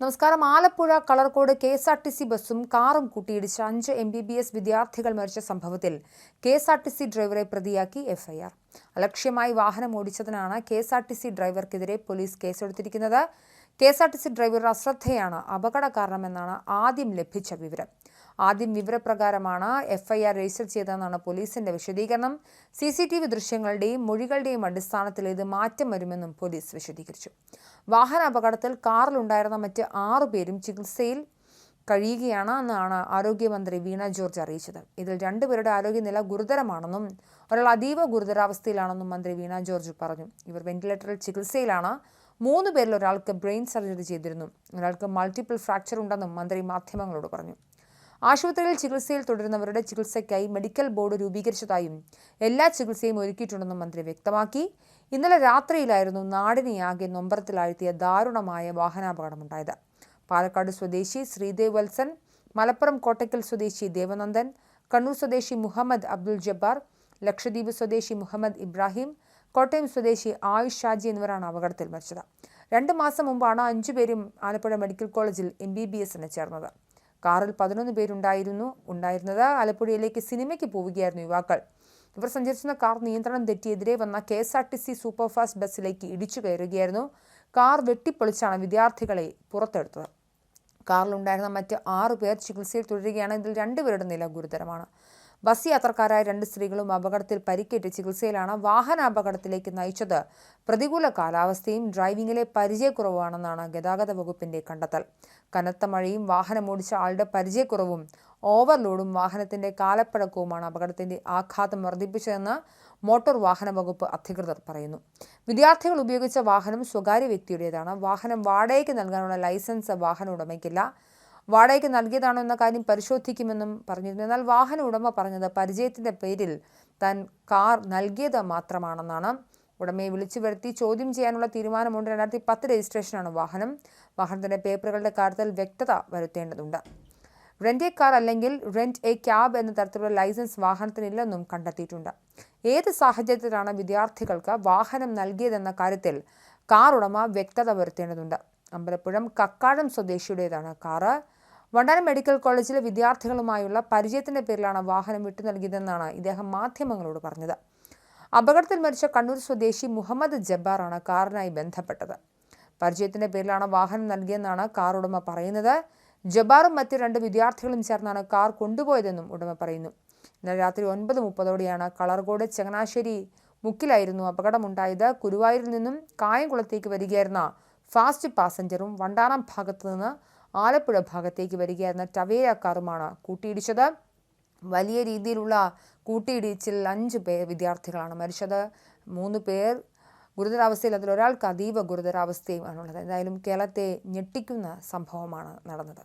നമസ്കാരം. Alappuzha Kalarcode K S R T C ബസ്സും കാറും കൂട്ടിയിടിച്ച് അഞ്ച് എം ബി ബി എസ് വിദ്യാർത്ഥികൾ മരിച്ച സംഭവത്തിൽ K S R T C ഡ്രൈവറെ പ്രതിയാക്കി എഫ്ഐആർ അലക്ഷ്യമായി വാഹനം ഓടിച്ചതിനാണ് K S R T C ഡ്രൈവർക്കെതിരെ police കേസെടുത്തിരിക്കുന്നത്. K S R T C ഡ്രൈവറുടെ അശ്രദ്ധയാണ് അപകട കാരണമെന്നാണ് ആദ്യം ലഭിച്ച വിവരം. ആദ്യം വിവരപ്രകാരമാണ് എഫ്ഐആർ രജിസ്റ്റർ ചെയ്തതെന്നാണ് പോലീസിന്റെ വിശദീകരണം. സി സി ടി വി ദൃശ്യങ്ങളുടെയും മൊഴികളുടെയും അടിസ്ഥാനത്തിൽ ഇത് മാറ്റം വരുമെന്നും പോലീസ് വിശദീകരിച്ചു. വാഹന അപകടത്തിൽ കാറിലുണ്ടായിരുന്ന മറ്റ് ആറു പേരും ചികിത്സയിൽ കഴിയുകയാണ് എന്നാണ് ആരോഗ്യമന്ത്രി വീണ ജോർജ് അറിയിച്ചത്. ഇതിൽ രണ്ടുപേരുടെ ആരോഗ്യനില ഗുരുതരമാണെന്നും ഒരാൾ അതീവ ഗുരുതരാവസ്ഥയിലാണെന്നും മന്ത്രി വീണ ജോർജ് പറഞ്ഞു. ഇവർ വെന്റിലേറ്ററിൽ ചികിത്സയിലാണ്. മൂന്ന് പേരിൽ ഒരാൾക്ക് ബ്രെയിൻ സർജറി ചെയ്തിരുന്നു. ഒരാൾക്ക് മൾട്ടിപ്പിൾ ഫ്രാക്ചർ ഉണ്ടെന്നും മന്ത്രി മാധ്യമങ്ങളോട് പറഞ്ഞു. ആശുപത്രിയിൽ ചികിത്സയിൽ തുടരുന്നവരുടെ ചികിത്സയ്ക്കായി മെഡിക്കൽ ബോർഡ് രൂപീകരിച്ചതായും എല്ലാ ചികിത്സയും ഒരുക്കിയിട്ടുണ്ടെന്നും മന്ത്രി വ്യക്തമാക്കി. ഇന്നലെ രാത്രിയിലായിരുന്നു നാടിനെയാകെ നൊമ്പരത്തിലാഴ്ത്തിയ ദാരുണമായ വാഹനാപകടമുണ്ടായത് പാലക്കാട് സ്വദേശി ശ്രീദേവ് വത്സൻ മലപ്പുറം കോട്ടയ്ക്കൽ സ്വദേശി ദേവനന്ദൻ കണ്ണൂർ സ്വദേശി മുഹമ്മദ് അബ്ദുൽ ജബ്ബാർ ലക്ഷദ്വീപ് സ്വദേശി മുഹമ്മദ് ഇബ്രാഹിം കോട്ടയം സ്വദേശി ആയുഷ് ഷാജി എന്നിവരാണ് അപകടത്തിൽ മരിച്ചത്. രണ്ട് മാസം മുമ്പാണ് അഞ്ചുപേരും ആലപ്പുഴ മെഡിക്കൽ കോളേജിൽ എം ബി ബി എസിന് ചേർന്നത്. കാറിൽ പതിനൊന്ന് പേരുണ്ടായിരുന്നു ഉണ്ടായിരുന്നത് ആലപ്പുഴയിലേക്ക് സിനിമയ്ക്ക് പോവുകയായിരുന്നു യുവാക്കൾ. ഇവർ സഞ്ചരിച്ചിരുന്ന കാർ നിയന്ത്രണം തെറ്റിയെതിരെ വന്ന K S R T C superfast ബസ്സിലേക്ക് ഇടിച്ചു കയറുകയായിരുന്നു. കാർ വെട്ടിപ്പൊളിച്ചാണ് വിദ്യാർത്ഥികളെ പുറത്തെടുത്തത്. കാറിലുണ്ടായിരുന്ന മറ്റ് ആറു പേർ ചികിത്സയിൽ തുടരുകയാണ്. ഇതിൽ രണ്ടുപേരുടെ നില ഗുരുതരമാണ്. ബസ് യാത്രക്കാരായ രണ്ട് സ്ത്രീകളും അപകടത്തിൽ പരിക്കേറ്റ് ചികിത്സയിലാണ് വാഹന അപകടത്തിലേക്ക് നയിച്ചത്. പ്രതികൂല കാലാവസ്ഥയും ഡ്രൈവിംഗിലെ പരിചയക്കുറവാണെന്നാണ് ഗതാഗത വകുപ്പിന്റെ കണ്ടെത്തൽ. കനത്ത മഴയും വാഹനമോടിച്ച ആളുടെ പരിചയക്കുറവും ഓവർലോഡും വാഹനത്തിന്റെ കാലപ്പഴക്കവുമാണ് അപകടത്തിന്റെ ആഘാതം വർദ്ധിപ്പിച്ചതെന്ന് മോട്ടോർ വാഹന വകുപ്പ് അധികൃതർ പറയുന്നു. വിദ്യാർത്ഥികൾ ഉപയോഗിച്ച വാഹനം സ്വകാര്യ വ്യക്തിയുടേതാണ്. വാഹനം വാടകയ്ക്ക് നൽകാനുള്ള ലൈസൻസ് വാഹന ഉടമയ്ക്കില്ല. വാടകയ്ക്ക് നൽകിയതാണോ എന്ന കാര്യം പരിശോധിക്കുമെന്നും പറഞ്ഞിരുന്നു. എന്നാൽ വാഹന ഉടമ പറഞ്ഞത് പരിചയത്തിന്റെ പേരിൽ താൻ കാർ നൽകിയത് മാത്രമാണെന്നാണ്. ഉടമയെ വിളിച്ചു വരുത്തി ചോദ്യം ചെയ്യാനുള്ള തീരുമാനമുണ്ട്. രണ്ടായിരത്തി പത്ത് രജിസ്ട്രേഷനാണ് വാഹനം. വാഹനത്തിന്റെ പേപ്പറുകളുടെ കാര്യത്തിൽ വ്യക്തത വരുത്തേണ്ടതുണ്ട്. റെന്റ് എ കാർ അല്ലെങ്കിൽ റെന്റ് എ ക്യാബ് എന്ന തരത്തിലുള്ള ലൈസൻസ് വാഹനത്തിനില്ലെന്നും കണ്ടെത്തിയിട്ടുണ്ട്. ഏത് സാഹചര്യത്തിലാണ് വിദ്യാർത്ഥികൾക്ക് വാഹനം നൽകിയതെന്ന കാര്യത്തിൽ കാർ ഉടമ വ്യക്തത വരുത്തേണ്ടതുണ്ട്. അമ്പലപ്പുഴം കക്കാഴം സ്വദേശിയുടേതാണ് കാറ്. വണ്ടാനം മെഡിക്കൽ കോളേജിലെ വിദ്യാർത്ഥികളുമായുള്ള പരിചയത്തിന്റെ പേരിലാണ് വാഹനം വിട്ടു നൽകിയതെന്നാണ് ഇദ്ദേഹം മാധ്യമങ്ങളോട് പറഞ്ഞത്. അപകടത്തിൽ മരിച്ച കണ്ണൂർ സ്വദേശി മുഹമ്മദ് ജബ്ബാറാണ് കാറിനായി ബന്ധപ്പെട്ടത്. പരിചയത്തിന്റെ പേരിലാണ് വാഹനം നൽകിയെന്നാണ് കാർ ഉടമ പറയുന്നത്. ജബ്ബാറും മറ്റ് രണ്ട് വിദ്യാർത്ഥികളും ചേർന്നാണ് കാർ കൊണ്ടുപോയതെന്നും ഉടമ പറയുന്നു. ഇന്നലെ രാത്രി ഒൻപത് മുപ്പതോടെയാണ് കളർകോട് ചങ്ങനാശ്ശേരി മുക്കിലായിരുന്നു അപകടമുണ്ടായത്. കുരുവായൂരിൽ നിന്നും കായംകുളത്തേക്ക് വരികയായിരുന്ന ഫാസ്റ്റ് പാസഞ്ചറും വണ്ടാനം ഭാഗത്തു നിന്ന് ആലപ്പുഴ ഭാഗത്തേക്ക് വരികയായിരുന്ന ടവേര കാറുമാണ് കൂട്ടിയിടിച്ചത്. വലിയ രീതിയിലുള്ള കൂട്ടിയിടിച്ചിൽ അഞ്ച് പേർ വിദ്യാർത്ഥികളാണ് മരിച്ചത്. മൂന്ന് പേർ ഗുരുതരാവസ്ഥയിൽ അതിൽ ഒരാൾക്ക് അതീവ ഗുരുതരാവസ്ഥയുമാണുള്ളത്. എന്തായാലും കേരളത്തെ ഞെട്ടിക്കുന്ന സംഭവമാണ് നടന്നത്.